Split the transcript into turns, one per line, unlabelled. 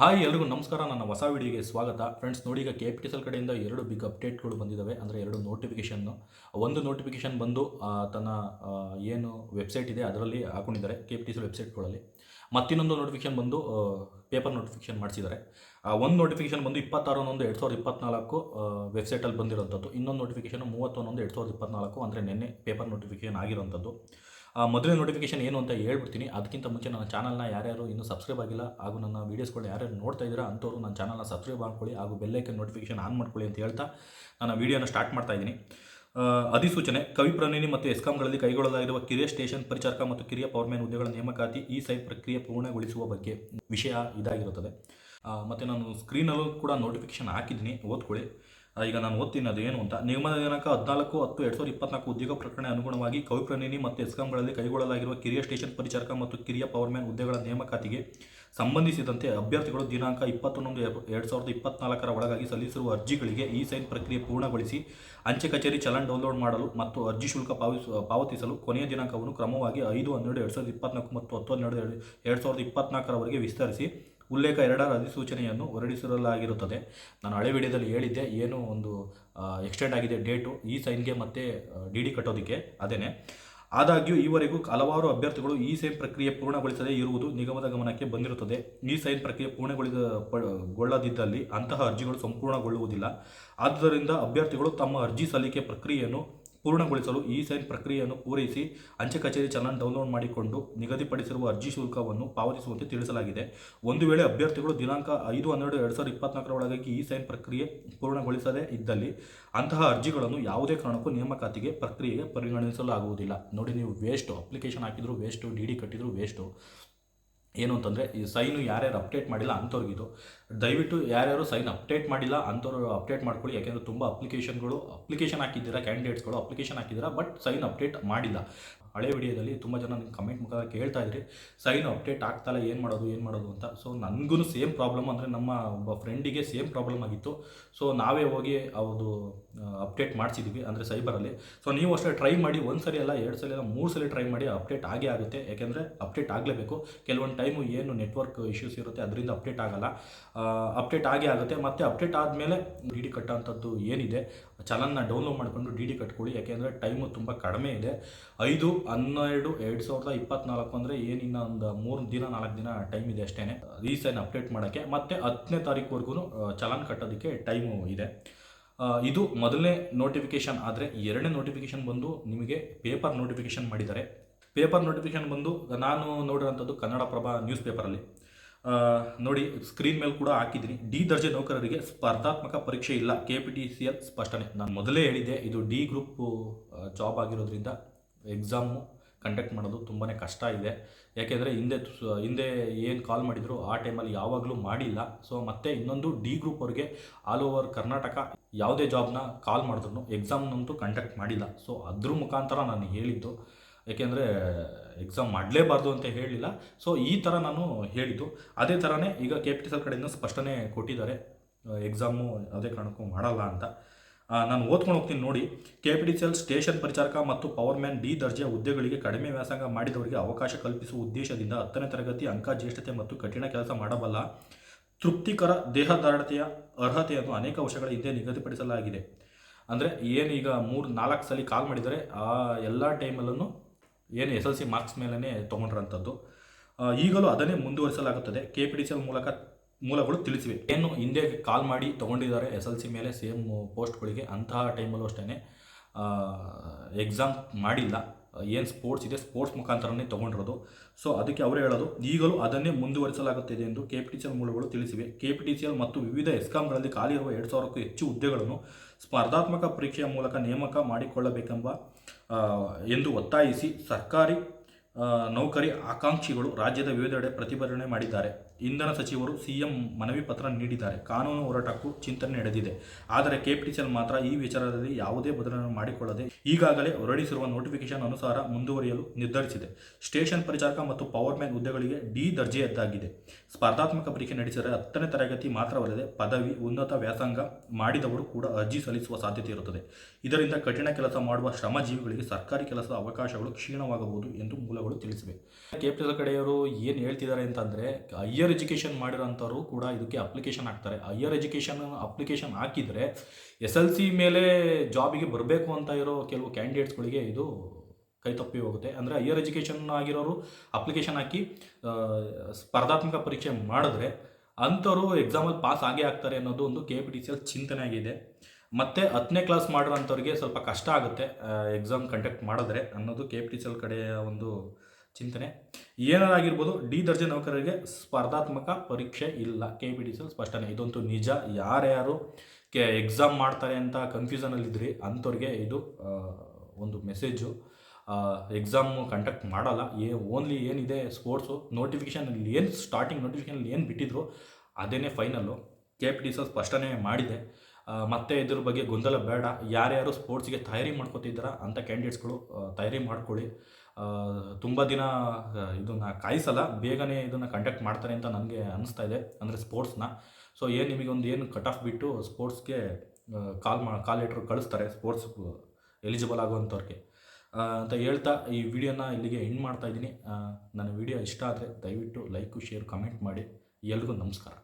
Hi, ಎಲ್ರಿಗೂ ನಮಸ್ಕಾರ. ನನ್ನ ಹೊಸ ವಿಡಿಯೋಗೆ ಸ್ವಾಗತ. ಫ್ರೆಂಡ್ಸ್ ನೋಡಿ, ಈಗ ಕೆ ಪಿ ಟಿ ಎಲ್ ಕಡೆಯಿಂದ ಎರಡು ಬಿಗ್ ಅಪ್ಡೇಟ್ಗಳು ಬಂದಿದ್ದಾವೆ ಅಂದರೆ ಎರಡು ನೋಟಿಫಿಕೇಷನ್ನು ಒಂದು ನೋಟಿಫಿಕೇಷನ್ ಬಂದು ತನ್ನ ಏನು ವೆಬ್ಸೈಟ್ ಇದೆ, ಅದರಲ್ಲಿ ಹಾಕೊಂಡಿದ್ದಾರೆ ಕೆ ಪಿ ಟಿ ಸಿ ವೆಬ್ಸೈಟ್ಗಳಲ್ಲಿ ಮತ್ತಿನ್ನೊಂದು ನೋಟಿಫಿಕೇಷನ್ ಬಂದು ಪೇಪರ್ ನೋಟಿಫಿಕೇಷನ್ ಮಾಡಿಸಿದ್ದಾರೆ. ಒಂದು ನೋಟಿಫಿಕೇಷನ್ ಬಂದು ಇಪ್ಪತ್ತಾರು ಹನ್ನೊಂದು ಎರಡು ಸಾವಿರದ ಇಪ್ಪತ್ನಾಲ್ಕು ವೆಬ್ಸೈಟಲ್ಲಿ ಬಂದಿರೋಂಥದ್ದು ಇನ್ನೊಂದು ನೋಟಿಫಿಕೇಷನ್ ಮೂವತ್ತೊಂದೊಂದು ಎರಡು ಸಾವಿರದ ಇಪ್ಪತ್ನಾಲ್ಕು, ಅಂದರೆ ನಿನ್ನೆ ಪೇಪರ್ ನೋಟಿಫಿಕೇಷನ್ ಆಗಿರೋಂಥದ್ದು ಆ, ಮೊದಲೇ ನೋಟಿಫಿಕೇಶನ್ ಏನು ಅಂತ ಹೇಳ್ಬಿಡ್ತೀನಿ. ಅದಕ್ಕಿಂತ ಮುಂಚೆ ನನ್ನ ಚಾನಲ್ನ ಯಾರ್ಯಾರು ಇನ್ನೂ ಸಬ್ಸ್ಕ್ರೈಬ್ ಆಗಿಲ್ಲ ಹಾಗೂ ನನ್ನ ವೀಡಿಯೋಸ್ಗಳನ್ನ ಯಾರ್ಯಾರು ನೋಡ್ತಾ ಇದ್ದೀರಾ ಅಂಥವ್ರು ನನ್ನ ಚಾನಲ್ನ ಸಬ್ಸ್ಕ್ರೈಬ್ ಮಾಡ್ಕೊಳ್ಳಿ ಹಾಗೂ ಬೆಲ್ಲೈಕನ್ ನೋಟಿಫಿಕೇಶನ್ ಆನ್ ಮಾಡ್ಕೊಳ್ಳಿ ಅಂತ ಹೇಳ್ತಾ ನನ್ನ ವೀಡಿಯೋನ ಸ್ಟಾರ್ಟ್ ಮಾಡ್ತಾ ಇದ್ದೀನಿ. ಅಧಿಸೂಚನೆ ಕವಿ ಪ್ರಣಿನಿ ಮತ್ತು ಎಸ್ಕಾಂಗಳಲ್ಲಿ ಕೈಗೊಳ್ಳಲಾಗಿರುವ ಕಿರಿಯ ಸ್ಟೇಷನ್ ಪರಿಚಾರಕ ಮತ್ತು ಕಿರಿಯ ಪವರ್ಮ್ಯಾನ್ ಹುದ್ದೆಗಳ ನೇಮಕಾತಿ ಈ ಸೈಟ್ ಪ್ರಕ್ರಿಯೆ ಪೂರ್ಣಗೊಳಿಸುವ ಬಗ್ಗೆ ವಿಷಯ ಇದಾಗಿರುತ್ತದೆ. ಮತ್ತು ನಾನು ಸ್ಕ್ರೀನಲ್ಲೂ ಕೂಡ ನೋಟಿಫಿಕೇಶನ್ ಹಾಕಿದ್ದೀನಿ. ಓದ್ಕೊಳ್ಳಿ. ಈಗ ನಾನು ಓದ್ತೀನಿ ಏನು ಅಂತ. ನಿಗಮದ ದಿನಾಂಕ ಹದಿನಾಲ್ಕು ಹತ್ತು ಎರಡು ಸಾವಿರದ ಇಪ್ಪತ್ನಾಲ್ಕು ಉದ್ಯೋಗ ಪ್ರಕರಣ ಅನುಗುಣವಾಗಿ ಕವಿಪ್ರಣಿನಿ ಮತ್ತು ಎಸ್ಕಾಂಗಳಲ್ಲಿ ಕೈಗೊಳ್ಳಲಾಗಿರುವ ಕಿರಿಯ ಸ್ಟೇಷನ್ ಪರಿಚಾರಕ ಮತ್ತು ಕಿರಿಯ ಪವರ್ಮ್ಯಾನ್ ಹುದ್ದೆಗಳ ನೇಮಕಾತಿಗೆ ಸಂಬಂಧಿಸಿದಂತೆ ಅಭ್ಯರ್ಥಿಗಳು ದಿನಾಂಕ ಇಪ್ಪತ್ತೊಂದು ಎರಡು ಸಾವಿರದ ಇಪ್ಪತ್ನಾಲ್ಕರ ಒಳಗಾಗಿ ಸಲ್ಲಿಸಿರುವ ಅರ್ಜಿಗಳಿಗೆ ಈ ಸೈನ್ ಪ್ರಕ್ರಿಯೆ ಪೂರ್ಣಗೊಳಿಸಿ ಅಂಚೆ ಕಚೇರಿ ಚಲನ್ ಡೌನ್ಲೋಡ್ ಮಾಡಲು ಮತ್ತು ಅರ್ಜಿ ಶುಲ್ಕ ಪಾವತಿಸ ಪಾವತಿಸಲು ಕೊನೆಯ ದಿನಾಂಕವನ್ನು ಕ್ರಮವಾಗಿ ಐದು ಹನ್ನೆರಡು ಎರಡು ಸಾವಿರದ ಇಪ್ಪತ್ನಾಲ್ಕು ಮತ್ತು ಹತ್ತು ಹನ್ನೆರಡು ಎರಡು ಎರಡು ಸಾವಿರದ ಇಪ್ಪತ್ನಾಲ್ಕರವರೆಗೆ ವಿಸ್ತರಿಸಿ ಉಲ್ಲೇಖ ಎರಡರ ಅಧಿಸೂಚನೆಯನ್ನು ಹೊರಡಿಸಲಾಗಿರುತ್ತದೆ ನಾನು ಹಳೆ ವಿಡಿಯೋದಲ್ಲಿ ಹೇಳಿದ್ದೆ, ಏನು ಒಂದು ಎಕ್ಸ್ಟೆಂಡ್ ಆಗಿದೆ ಡೇಟು, ಈ ಸೈನ್ಗೆ ಮತ್ತೆ ಡಿ ಡಿ ಕಟ್ಟೋದಕ್ಕೆ, ಅದೇನೆ. ಆದಾಗ್ಯೂ ಈವರೆಗೂ ಹಲವಾರು ಅಭ್ಯರ್ಥಿಗಳು ಈ ಸೈನ್ ಪ್ರಕ್ರಿಯೆ ಪೂರ್ಣಗೊಳಿಸದೇ ಇರುವುದು ನಿಗಮದ ಗಮನಕ್ಕೆ ಬಂದಿರುತ್ತದೆ. ಈ ಸೈನ್ ಪ್ರಕ್ರಿಯೆ ಪೂರ್ಣಗೊಳಿಸ ಗೊಳ್ಳದಿದ್ದಲ್ಲಿ ಅಂತಹ ಅರ್ಜಿಗಳು ಸಂಪೂರ್ಣಗೊಳ್ಳುವುದಿಲ್ಲ. ಆದ್ದರಿಂದ ಅಭ್ಯರ್ಥಿಗಳು ತಮ್ಮ ಅರ್ಜಿ ಸಲ್ಲಿಕೆ ಪ್ರಕ್ರಿಯೆಯನ್ನು ಪೂರ್ಣಗೊಳಿಸಲು ಇ ಸೈನ್ ಪ್ರಕ್ರಿಯೆಯನ್ನು ಪೂರೈಸಿ ಅಂಚೆ ಕಚೇರಿ ಚಲನ್ ಡೌನ್ಲೋಡ್ ಮಾಡಿಕೊಂಡು ನಿಗದಿಪಡಿಸಿರುವ ಅರ್ಜಿ ಶುಲ್ಕವನ್ನು ಪಾವತಿಸುವಂತೆ ತಿಳಿಸಲಾಗಿದೆ. ಒಂದು ವೇಳೆ ಅಭ್ಯರ್ಥಿಗಳು ದಿನಾಂಕ ಐದು ಹನ್ನೆರಡು ಎರಡು ಸಾವಿರದ ಇಪ್ಪತ್ನಾಲ್ಕರ ಒಳಗಾಗಿ ಈ ಸೈನ್ ಪ್ರಕ್ರಿಯೆ ಪೂರ್ಣಗೊಳಿಸದೇ ಇದ್ದಲ್ಲಿ ಅಂತಹ ಅರ್ಜಿಗಳನ್ನು ಯಾವುದೇ ಕಾರಣಕ್ಕೂ ನೇಮಕಾತಿಗೆ ಪ್ರಕ್ರಿಯೆಗೆ ಪರಿಗಣಿಸಲಾಗುವುದಿಲ್ಲ. ನೋಡಿ, ನೀವು ವೇಸ್ಟು, ಅಪ್ಲಿಕೇಶನ್ ಹಾಕಿದ್ರು ವೇಸ್ಟು, ಡಿ ಡಿ ಕಟ್ಟಿದ್ರು ವೇಸ್ಟು. ಏನು ಅಂತಂದರೆ, ಈ ಸೈನು ಯಾರ್ಯಾರು ಅಪ್ಡೇಟ್ ಮಾಡಿಲ್ಲ ಅಂಥವ್ರಿಗಿದು ದಯವಿಟ್ಟು ಯಾರ್ಯಾರು ಸೈನ್ ಅಪ್ಡೇಟ್ ಮಾಡಿಲ್ಲ ಅಂಥವ್ರು ಅಪ್ಡೇಟ್ ಮಾಡ್ಕೊಳ್ಳಿ. ಯಾಕೆಂದರೆ ತುಂಬ ಅಪ್ಲಿಕೇಶನ್ಗಳು ಅಪ್ಲಿಕೇಶನ್ ಹಾಕಿದ್ದೀರಾ ಕ್ಯಾಂಡಿಡೇಟ್ಸ್ಗಳು ಅಪ್ಲಿಕೇಶನ್ ಹಾಕಿದ್ದೀರಾ ಬಟ್ ಸೈನ್ ಅಪ್ಡೇಟ್ ಮಾಡಿಲ್ಲ. ಹಳೆ ವಿಡಿಯೋದಲ್ಲಿ ತುಂಬ ಜನ ನಿಮ್ಮ ಕಮೆಂಟ್ ಮುಖ ಕೇಳ್ತಾ ಇದ್ರಿ ಸೈನ್ ಅಪ್ಡೇಟ್ ಆಗ್ತಾಯಿಲ್ಲ ಏನು ಮಾಡೋದು ಏನು ಮಾಡೋದು ಅಂತ. ಸೊ ನನಗೂ ಸೇಮ್ ಪ್ರಾಬ್ಲಮ್ ಅಂದರೆ ನಮ್ಮ ಒಬ್ಬ ಫ್ರೆಂಡಿಗೆ ಸೇಮ್ ಪ್ರಾಬ್ಲಮ್ ಆಗಿತ್ತು. ಸೊ ನಾವೇ ಹೋಗಿ ಅವ್ರದ್ದು ಅಪ್ಡೇಟ್ ಮಾಡಿಸಿದ್ವಿ ಅಂದರೆ ಸೈಬರಲ್ಲಿ ಸೊ ನೀವು ಅಷ್ಟೇ ಟ್ರೈ ಮಾಡಿ, ಒಂದು ಸರಿ ಅಲ್ಲ, ಎರಡು ಸಲ ಅಲ್ಲ, ಮೂರು ಸಲ ಟ್ರೈ ಮಾಡಿ ಅಪ್ಡೇಟ್ ಆಗೇ ಆಗುತ್ತೆ. ಯಾಕೆಂದರೆ ಅಪ್ಡೇಟ್ ಆಗಲೇಬೇಕು. ಕೆಲವೊಂದು ಟೈಮು ಏನು ನೆಟ್ವರ್ಕ್ ಇಶ್ಯೂಸ್ ಇರುತ್ತೆ, ಅದರಿಂದ ಅಪ್ಡೇಟ್ ಆಗಲ್ಲ. ಅಪ್ಡೇಟ್ ಆಗೇ ಆಗುತ್ತೆ. ಮತ್ತು ಅಪ್ಡೇಟ್ ಆದಮೇಲೆ ಡಿ ಡಿ ಕಟ್ಟೋಂಥದ್ದು ಏನಿದೆ ಚಲನ್ನ ಡೌನ್ಲೋಡ್ ಮಾಡಿಕೊಂಡು ಡಿ ಡಿ ಕಟ್ಕೊಳ್ಳಿ. ಯಾಕೆಂದರೆ ಟೈಮು ತುಂಬ ಕಡಿಮೆ ಇದೆ. ಐದು, ಹನ್ನೆರಡು, ಎರಡು ಸಾವಿರದ ಇಪ್ಪತ್ನಾಲ್ಕು ಅಂದರೆ ಏನಿನ್ನ ಒಂದು ಮೂರು ದಿನ, ನಾಲ್ಕು ದಿನ ಟೈಮ್ ಇದೆ ಅಷ್ಟೇ ರೀಸೈನ್ ಅಪ್ಡೇಟ್ ಮಾಡೋಕ್ಕೆ. ಮತ್ತು ಹತ್ತನೇ ತಾರೀಕುವರೆಗೂ ಚಲನ್ ಕಟ್ಟೋದಕ್ಕೆ ಟೈಮು ಇದೆ. ಇದು ಮೊದಲನೇ ನೋಟಿಫಿಕೇಶನ್ ಆದರೆ ಎರಡನೇ ನೋಟಿಫಿಕೇಶನ್ ಬಂದು ನಿಮಗೆ ಪೇಪರ್ ನೋಟಿಫಿಕೇಶನ್ ಮಾಡಿದ್ದಾರೆ. ಪೇಪರ್ ನೋಟಿಫಿಕೇಶನ್ ಬಂದು ನಾನು ನೋಡಿರೋಂಥದ್ದು ಕನ್ನಡಪ್ರಭ ನ್ಯೂಸ್ ಪೇಪರಲ್ಲಿ ನೋಡಿ ಸ್ಕ್ರೀನ್ ಮೇಲೆ ಕೂಡ ಹಾಕಿದ್ದೀನಿ. ಡಿ ದರ್ಜೆ ನೌಕರರಿಗೆ ಸ್ಪರ್ಧಾತ್ಮಕ ಪರೀಕ್ಷೆ ಇಲ್ಲ. K P T C L ಸ್ಪಷ್ಟನೆ. ನಾನು ಮೊದಲೇ ಹೇಳಿದ್ದೆ, ಇದು ಡಿ ಗ್ರೂಪ್ ಜಾಬ್ ಆಗಿರೋದ್ರಿಂದ ಎಕ್ಸಾಮು ಕಂಡಕ್ಟ್ ಮಾಡೋದು ತುಂಬಾ ಕಷ್ಟ ಇದೆ. ಯಾಕೆಂದರೆ ಹಿಂದೆ ಹಿಂದೆ ಏನು ಕಾಲ್ ಮಾಡಿದ್ರು ಆ ಟೈಮಲ್ಲಿ ಯಾವಾಗಲೂ ಮಾಡಿಲ್ಲ. ಸೊ ಮತ್ತೆ ಇನ್ನೊಂದು ಡಿ ಗ್ರೂಪ್ ಅವ್ರಿಗೆ ಆಲ್ ಓವರ್ ಕರ್ನಾಟಕ ಯಾವುದೇ ಜಾಬ್ನ ಕಾಲ್ ಮಾಡಿದ್ರು ಎಕ್ಸಾಮ್ನಂತೂ ಕಂಡಕ್ಟ್ ಮಾಡಿಲ್ಲ. ಸೊ ಅದ್ರ ಮುಖಾಂತರ ನಾನು ಹೇಳಿದ್ದು. ಏಕೆಂದರೆ ಎಕ್ಸಾಮ್ ಮಾಡಲೇಬಾರ್ದು ಅಂತ ಹೇಳಿಲ್ಲ. ಸೊ ಈ ಥರ ನಾನು ಹೇಳಿದ್ದು. ಅದೇ ಥರನೇ ಈಗ ಕೆ ಪಿ ಟಿ ಸಲ್ ಕಡೆಯಿಂದ ಸ್ಪಷ್ಟನೆ ಕೊಟ್ಟಿದ್ದಾರೆ. ಎಕ್ಸಾಮು ಅದೇ ಕಾರಣಕ್ಕೂ ಮಾಡಲ್ಲ ಅಂತ. ನಾನು ಓದ್ಕೊಂಡು ಹೋಗ್ತೀನಿ ನೋಡಿ. K P D C L station ಪರಿಚಾರಕ ಮತ್ತು ಪವರ್ ಮ್ಯಾನ್ ಡಿ ದರ್ಜೆಯ ಹುದ್ದೆಗಳಿಗೆ ಕಡಿಮೆ ವ್ಯಾಸಂಗ ಮಾಡಿದವರಿಗೆ ಅವಕಾಶ ಕಲ್ಪಿಸುವ ಉದ್ದೇಶದಿಂದ ಹತ್ತನೇ ತರಗತಿ ಅಂಕ, ಜ್ಯೇಷ್ಠತೆ ಮತ್ತು ಕಠಿಣ ಕೆಲಸ ಮಾಡಬಲ್ಲ ತೃಪ್ತಿಕರ ದೇಹದಾರ್ಢತೆಯ ಅರ್ಹತೆಯನ್ನು ಅನೇಕ ವರ್ಷಗಳ ಹಿಂದೆ ನಿಗದಿಪಡಿಸಲಾಗಿದೆ. ಅಂದರೆ ಏನು ಈಗ ಮೂರು, ನಾಲ್ಕು ಸಲ ಕಾಲ್ ಮಾಡಿದರೆ ಆ ಎಲ್ಲ ಟೈಮಲ್ಲೂ ಏನು ಎಸ್ ಎಲ್ ಸಿ ಮಾರ್ಕ್ಸ್ ಮೇಲೇ ತೊಗೊಂಡ್ರಂಥದ್ದು ಈಗಲೂ ಅದನ್ನೇ ಮುಂದುವರಿಸಲಾಗುತ್ತದೆ. K P D C L ಮೂಲಕ ಮೂಲಗಳು ತಿಳಿಸಿವೆ. ಏನು ಹಿಂದೆ ಕಾಲ್ ಮಾಡಿ ತೊಗೊಂಡಿದ್ದಾರೆ ಎಸ್ ಎಲ್ ಸಿ ಮೇಲೆ ಸೇಮ್ ಪೋಸ್ಟ್ಗಳಿಗೆ ಅಂತಹ ಟೈಮಲ್ಲೂ ಅಷ್ಟೇ ಎಕ್ಸಾಮ್ ಮಾಡಿಲ್ಲ. ಏನು ಸ್ಪೋರ್ಟ್ಸ್ ಇದೆ, ಸ್ಪೋರ್ಟ್ಸ್ ಮುಖಾಂತರನೇ ತೊಗೊಂಡಿರೋದು. ಸೊ, ಅದಕ್ಕೆ ಅವರೇ ಹೇಳೋದು, ಈಗಲೂ ಅದನ್ನೇ ಮುಂದುವರಿಸಲಾಗುತ್ತಿದೆ ಎಂದು K P T C L ಮೂಲಗಳು ತಿಳಿಸಿವೆ. K P T C L ಮತ್ತು ವಿವಿಧ ಎಸ್ಕಾಂಗಳಲ್ಲಿ ಖಾಲಿ ಇರುವ ಎರಡು ಸಾವಿರಕ್ಕೂ ಹೆಚ್ಚು ಹುದ್ದೆಗಳನ್ನು ಸ್ಪರ್ಧಾತ್ಮಕ ಪರೀಕ್ಷೆಯ ಮೂಲಕ ನೇಮಕ ಮಾಡಿಕೊಳ್ಳಬೇಕೆಂಬ ಎಂದು ಒತ್ತಾಯಿಸಿ ಸರ್ಕಾರಿ ನೌಕರಿ ಆಕಾಂಕ್ಷಿಗಳು ರಾಜ್ಯದ ವಿವಿಧೆಡೆ ಪ್ರತಿಭಟನೆ ಮಾಡಿದ್ದಾರೆ. ಇಂಧನ ಸಚಿವರು ಸಿಎಂ ಮನವಿ ಪತ್ರ ನೀಡಿದ್ದಾರೆ. ಕಾನೂನು ಹೋರಾಟಕ್ಕೂ ಚಿಂತನೆ ನಡೆದಿದೆ. ಆದರೆ ಕೆಪಿಟಿಸಿಎಲ್ ಮಾತ್ರ ಈ ವಿಚಾರದಲ್ಲಿ ಯಾವುದೇ ಬದಲಾವಣೆ ಮಾಡಿಕೊಳ್ಳದೆ ಈಗಾಗಲೇ ಹೊರಡಿಸಿರುವ ನೋಟಿಫಿಕೇಶನ್ ಅನುಸಾರ ಮುಂದುವರಿಯಲು ನಿರ್ಧರಿಸಿದೆ. ಸ್ಟೇಷನ್ ಪರಿಚಾರಕ ಮತ್ತು ಪವರ್ ಮ್ಯಾನ್ ಹುದ್ದೆಗಳಿಗೆ ಡಿ ದರ್ಜೆಯದ್ದಾಗಿದೆ ಸ್ಪರ್ಧಾತ್ಮಕ ಪರೀಕ್ಷೆ ನಡೆಸಿದರೆ ಹತ್ತನೇ ತರಗತಿ ಮಾತ್ರವಲ್ಲದೆ ಪದವಿ, ಉನ್ನತ ವ್ಯಾಸಂಗ ಮಾಡಿದವರು ಕೂಡ ಅರ್ಜಿ ಸಲ್ಲಿಸುವ ಸಾಧ್ಯತೆ ಇರುತ್ತದೆ. ಇದರಿಂದ ಕಠಿಣ ಕೆಲಸ ಮಾಡುವ ಶ್ರಮಜೀವಿಗಳಿಗೆ ಸರ್ಕಾರಿ ಕೆಲಸದ ಅವಕಾಶಗಳು ಕ್ಷೀಣವಾಗಬಹುದು ಎಂದು ಮೂಲಗಳು ತಿಳಿಸಿವೆ. ಕೆಪಿಎಲ್ ಕಡೆಯವರು ಏನು ಹೇಳ್ತಿದ್ದಾರೆ ಅಂತಂದರೆ ಹೈಯರ್ ಹೈಯರ್ ಎಜುಕೇಷನ್ ಮಾಡಿರೋಂಥವ್ರು ಕೂಡ ಇದಕ್ಕೆ ಅಪ್ಲಿಕೇಶನ್ ಹಾಕ್ತಾರೆ. ಹೈಯರ್ ಎಜುಕೇಷನ್ ಅಪ್ಲಿಕೇಶನ್ ಹಾಕಿದರೆ ಎಸ್ ಎಲ್ ಸಿ ಮೇಲೆ ಜಾಬಿಗೆ ಬರಬೇಕು ಅಂತ ಇರೋ ಕೆಲವು ಕ್ಯಾಂಡಿಡೇಟ್ಸ್ಗಳಿಗೆ ಇದು ಕೈ ತಪ್ಪಿ ಹೋಗುತ್ತೆ. ಅಂದರೆ ಹೈಯರ್ ಎಜುಕೇಷನ್ ಆಗಿರೋರು ಅಪ್ಲಿಕೇಶನ್ ಹಾಕಿ ಸ್ಪರ್ಧಾತ್ಮಕ ಪರೀಕ್ಷೆ ಮಾಡಿದ್ರೆ ಅಂಥವ್ರು ಎಕ್ಸಾಮಲ್ಲಿ ಪಾಸ್ ಆಗೇ ಆಗ್ತಾರೆ ಅನ್ನೋದು ಒಂದು K P T C L ಚಿಂತನೆ ಆಗಿದೆ. ಮತ್ತು ಹತ್ತನೇ ಕ್ಲಾಸ್ ಮಾಡಿರೋಂಥವ್ರಿಗೆ ಸ್ವಲ್ಪ ಕಷ್ಟ ಆಗುತ್ತೆ ಎಕ್ಸಾಮ್ ಕಂಡಕ್ಟ್ ಮಾಡಿದ್ರೆ ಅನ್ನೋದು K P T C L ಕಡೆಯ ಒಂದು ಚಿಂತನೆ. ಏನಾಗಿರ್ಬೋದು ಡಿ ದರ್ಜೆ ನೌಕರರಿಗೆ ಸ್ಪರ್ಧಾತ್ಮಕ ಪರೀಕ್ಷೆ ಇಲ್ಲ. ಕೆ ಪಿ ಡಿ ಸಿ ಸ್ಪಷ್ಟನೆ. ಇದಂತೂ ನಿಜ. ಯಾರ್ಯಾರು ಕೆ ಎಕ್ಸಾಮ್ ಮಾಡ್ತಾರೆ ಅಂತ ಕನ್ಫ್ಯೂಸನಲ್ಲಿದ್ದರೆ ಅಂಥವ್ರಿಗೆ ಇದು ಒಂದು ಮೆಸೇಜು ಎಕ್ಸಾಮ್ ಕಂಡಕ್ಟ್ ಮಾಡಲ್ಲ. ಏ ಓನ್ಲಿ ಏನಿದೆ ಸ್ಪೋರ್ಟ್ಸು ನೋಟಿಫಿಕೇಷನಲ್ಲಿ ಏನು ಸ್ಟಾರ್ಟಿಂಗ್ ನೋಟಿಫಿಕೇಷನಲ್ಲಿ ಏನು ಬಿಟ್ಟಿದ್ರು, ಅದೇನೇ final K P D C ಸ್ಪಷ್ಟನೆ ಮಾಡಿದೆ. ಮತ್ತೆ ಇದ್ರ ಬಗ್ಗೆ ಗೊಂದಲ ಬೇಡ. ಯಾರ್ಯಾರು ಸ್ಪೋರ್ಟ್ಸ್ಗೆ ತಯಾರಿ ಮಾಡ್ಕೋತಿದ್ದೀರಾ ಅಂತ ಕ್ಯಾಂಡಿಡೇಟ್ಸ್ಗಳು ತಯಾರಿ ಮಾಡ್ಕೊಳ್ಳಿ. ತುಂಬ ದಿನ ಇದನ್ನು ಕಾಯಿಸಲ್ಲ, ಬೇಗನೆ ಇದನ್ನು ಕಂಡಕ್ಟ್ ಮಾಡ್ತಾರೆ ಅಂತ ನನಗೆ ಅನಿಸ್ತಾ ಇದೆ, ಅಂದರೆ ಸ್ಪೋರ್ಟ್ಸ್ನ. ಸೊ ಏನು ನಿಮಗೊಂದು ಏನು ಕಟ್ ಆಫ್ ಬಿಟ್ಟು ಸ್ಪೋರ್ಟ್ಸ್ಗೆ ಕಾಲ್ ಮಾ, ಕಾಲ್ ಲೆಟ್ರ್ ಕಳಿಸ್ತಾರೆ ಸ್ಪೋರ್ಟ್ಸ್ ಎಲಿಜಿಬಲ್ ಆಗುವಂಥವ್ರಿಗೆ. ಅಂತ ಹೇಳ್ತಾ ಈ ವಿಡಿಯೋನ ಇಲ್ಲಿಗೆ ಎಂಡ್ ಮಾಡ್ತಾ ಇದ್ದೀನಿ. ನನ್ನ ವಿಡಿಯೋ ಇಷ್ಟ ಆದರೆ ದಯವಿಟ್ಟು ಲೈಕು, ಶೇರ್ ಕಮೆಂಟ್ ಮಾಡಿ. ಎಲ್ರಿಗೂ ನಮಸ್ಕಾರ.